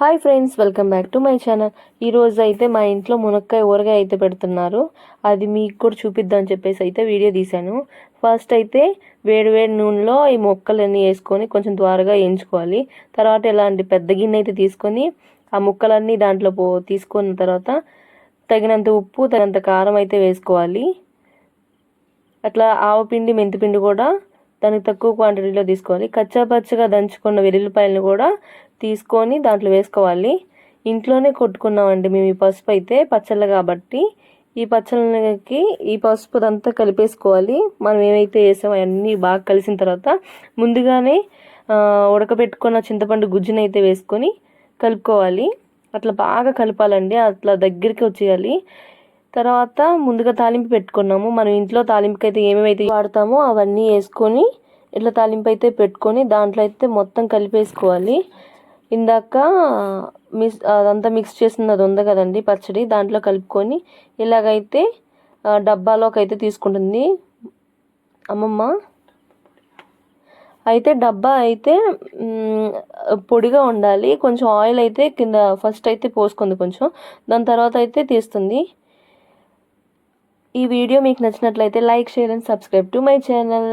Hi friends welcome back to my channel ఈరోజు అయితే మా ఇంట్లో మునక్కాయ ఊరగాయ అయితే పెడుతున్నారు. అది మీకు కూడా చూపిద్దామని చెప్పేసి అయితే వీడియో తీశాను. ఫస్ట్ అయితే వేడి వేడి నూనెలో ఈ ముక్కలన్నీ వేసుకొని కొంచెం త్వరగా వేయించుకోవాలి. తర్వాత ఇలాంటి పెద్ద గిన్నె అయితే తీసుకొని ఆ ముక్కలన్నీ దాంట్లో పో తీసుకున్న తర్వాత తగినంత ఉప్పు తగినంత కారం అయితే వేసుకోవాలి. అట్లా ఆవపిండి మెంతిపిండి కూడా దానికి తక్కువ క్వాంటిటీలో తీసుకోవాలి కచ్చాపచ్చగా దంచుకున్న వెల్లుల్లిపాయలను కూడా తీసుకొని దాంట్లో వేసుకోవాలి. ఇంట్లోనే కొట్టుకున్నామండి మేము ఈ పసుపు అయితే పచ్చళ్ళు కాబట్టి. ఈ పచ్చళ్ళకి ఈ పసుపు అంతా కలిపేసుకోవాలి. మనం ఏమైతే వేసామో అవన్నీ బాగా కలిసిన తర్వాత ముందుగానే ఉడకబెట్టుకున్న చింతపండు గుజ్జుని అయితే వేసుకొని కలుపుకోవాలి. అట్లా బాగా కలపాలండి. అట్లా దగ్గరికి వచ్చేయాలి. తర్వాత ముందుగా తాలింపు పెట్టుకున్నాము. మనం ఇంట్లో తాలింపుకి అయితే ఏమేమైతే వాడతామో అవన్నీ వేసుకొని ఇట్లా తాలింపు అయితే పెట్టుకొని దాంట్లో అయితే మొత్తం కలిపేసుకోవాలి. ఇందాక మిక్స్ అదంతా మిక్స్ చేసింది అది ఉంది కదండి పచ్చడి. దాంట్లో కలుపుకొని ఇలాగైతే డబ్బాలోకి అయితే తీసుకుంటుంది. అమ్మమ్మ. అయితే డబ్బా అయితే పొడిగా ఉండాలి. కొంచెం ఆయిల్ అయితే కింద ఫస్ట్ అయితే పోసుకుంది కొంచెం. దాని తర్వాత అయితే తీస్తుంది. ఈ వీడియో మీకు నచ్చినట్లయితే like share and subscribe to my channel.